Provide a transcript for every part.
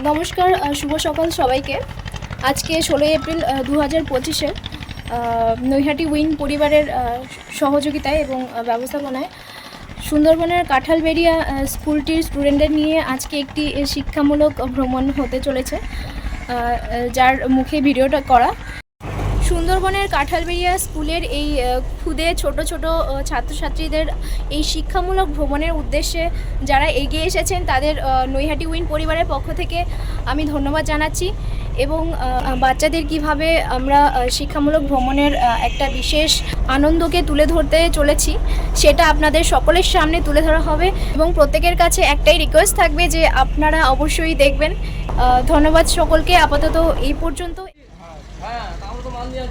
নমস্কার শুভ সকাল সবাইকে। আজকে ষোলোই এপ্রিল দু হাজার পঁচিশে নৈহাটি উইন পরিবারের সহযোগিতায় এবং ব্যবস্থাপনায় সুন্দরবনের কাঁঠালবেড়িয়া স্কুলটির স্টুডেন্টদের নিয়ে আজকে একটি শিক্ষামূলক ভ্রমণ হতে চলেছে। যার মুখে ভিডিওটা করা। সুন্দরবনের কাঁঠালবেড়িয়া স্কুলের এই ক্ষুদে ছোট ছোট ছাত্রছাত্রীদের এই শিক্ষামূলক ভ্রমণের উদ্দেশ্যে যারা এগিয়ে এসেছেন, তাদের নৈহাটি উইন পরিবারের পক্ষ থেকে আমি ধন্যবাদ জানাচ্ছি এবং বাচ্চাদের কীভাবে আমরা শিক্ষামূলক ভ্রমণের একটা বিশেষ আনন্দকে তুলে ধরতে চলেছি, সেটা আপনাদের সকলের সামনে তুলে ধরা হবে এবং প্রত্যেকের কাছে একটাই রিকোয়েস্ট থাকবে যে আপনারা অবশ্যই দেখবেন। ধন্যবাদ সকলকে, আপাতত এই পর্যন্ত। হ্যাঁ তাহলে তো মাল নিয়ে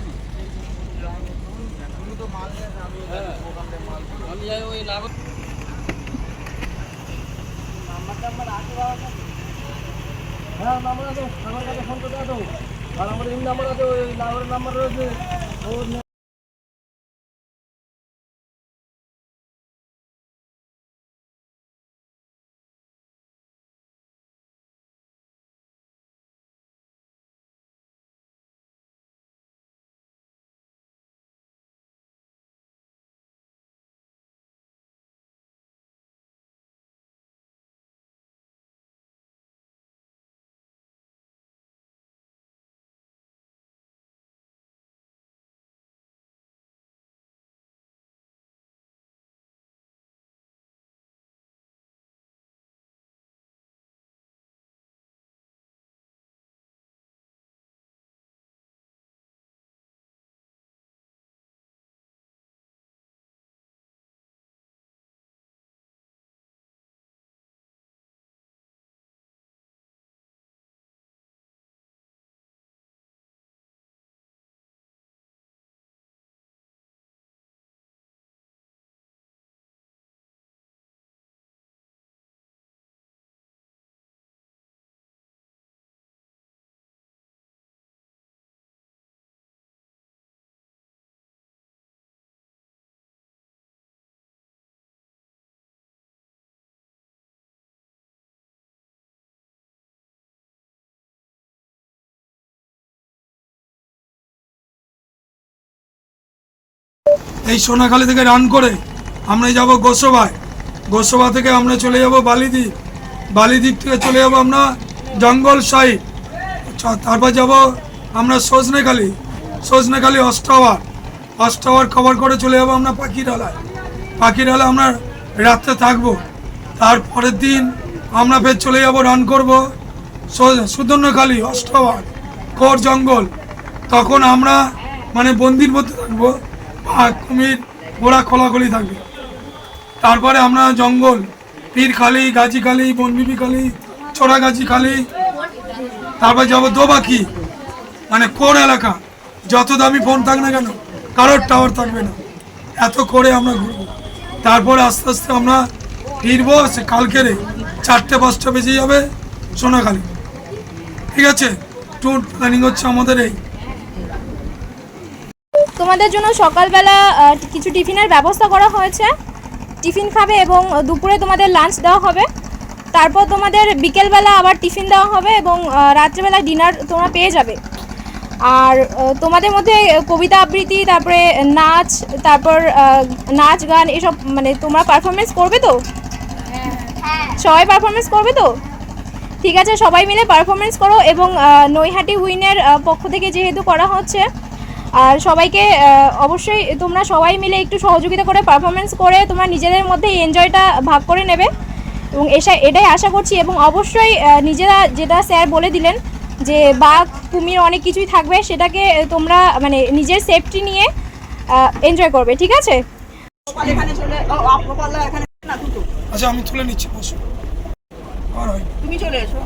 হ্যাঁ, আমি ওই হ্যাঁ নাম্বার আছে আমার কাছে ফোন করতে তো আর আমার নাম্বার আছে ওই নাগরের নাম্বার রয়েছে। এই সোনাখালি থেকে রান করে আমরা যাব গোসবায়। গোসবা থেকে আমরা চলে যাব বালিদ্বীপ। বালিদ্বীপ থেকে চলে যাব আমরা জঙ্গল সাইড। তারপর যাব আমরা সজনেখালি। সজনেখালি অষ্টাওয়ার অষ্টাওয়ার কভার করে চলে যাব আমরা পাখিরালায়। পাখিরালা আমরা রাত্রে থাকব। তারপরের দিন আমরা ফের চলে যাব রান করব সুদর্ণখালি অষ্টাওয়ার কোর জঙ্গল। তখন আমরা মানে বন্দির মধ্যে থাকব। কুমির ঘোড়া খোলাখলি থাকবে। তারপরে আমরা জঙ্গল পীরখালি গাছিখালি বনবিবি খালি চোরাগাছি খালি তারপর যাব দোবাকি মানে কোন এলাকা। যত দামি ফোন থাক না কেন, কারোর টাওয়ার থাকবে না। এত করে আমরা ঘুরবো। তারপরে আস্তে আস্তে আমরা ফিরবো সে কালকেরে, চারটে পাঁচটা বেজে যাবে সোনাখালি। ঠিক আছে? ট্যুর প্ল্যানিং হচ্ছে আমাদের এই তোমাদের জন্য সকালবেলা কিছু টিফিনের ব্যবস্থা করা হয়েছে। টিফিন খাবে এবং দুপুরে তোমাদের লাঞ্চ দেওয়া হবে। তারপর তোমাদের বিকেলবেলা আবার টিফিন দেওয়া হবে এবং রাত্রেবেলা ডিনার তোমরা পেয়ে যাবে। আর তোমাদের মধ্যে কবিতা আবৃত্তি, তারপরে নাচ, তারপর নাচ গান এসব মানে তোমরা পারফরমেন্স করবে তো? সবাই পারফরমেন্স করবে তো? ঠিক আছে, সবাই মিলে পারফরমেন্স করো এবং নৈহাটি উইনের পক্ষ থেকে যেহেতু করা হচ্ছে আর সবাইকে অবশ্যই তোমরা সবাই মিলে একটু সহযোগিতা করে পারফরমেন্স করে তোমরা নিজেদের মধ্যে এনজয়টা ভাগ করে নেবে। এবং এসা এটাই আশা করছি এবং অবশ্যই নিজেরা যেটা স্যার বলে দিলেন যে বাঘ কুমির অনেক কিছুই থাকবে সেটাকে তোমরা মানে নিজের সেফটি নিয়ে এনজয় করবে ঠিক আছে? এখানে চলে ও, আপ- পাল্লা এখানে না দুটো আচ্ছা আমি তুলে নিচ্ছি বসো। তুমি চলে এসো।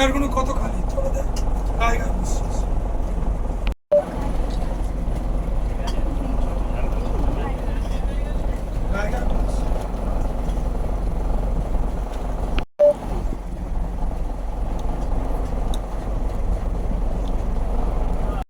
এর কোনো কত খালি চলে দেয় টাইগার বিশ্বাস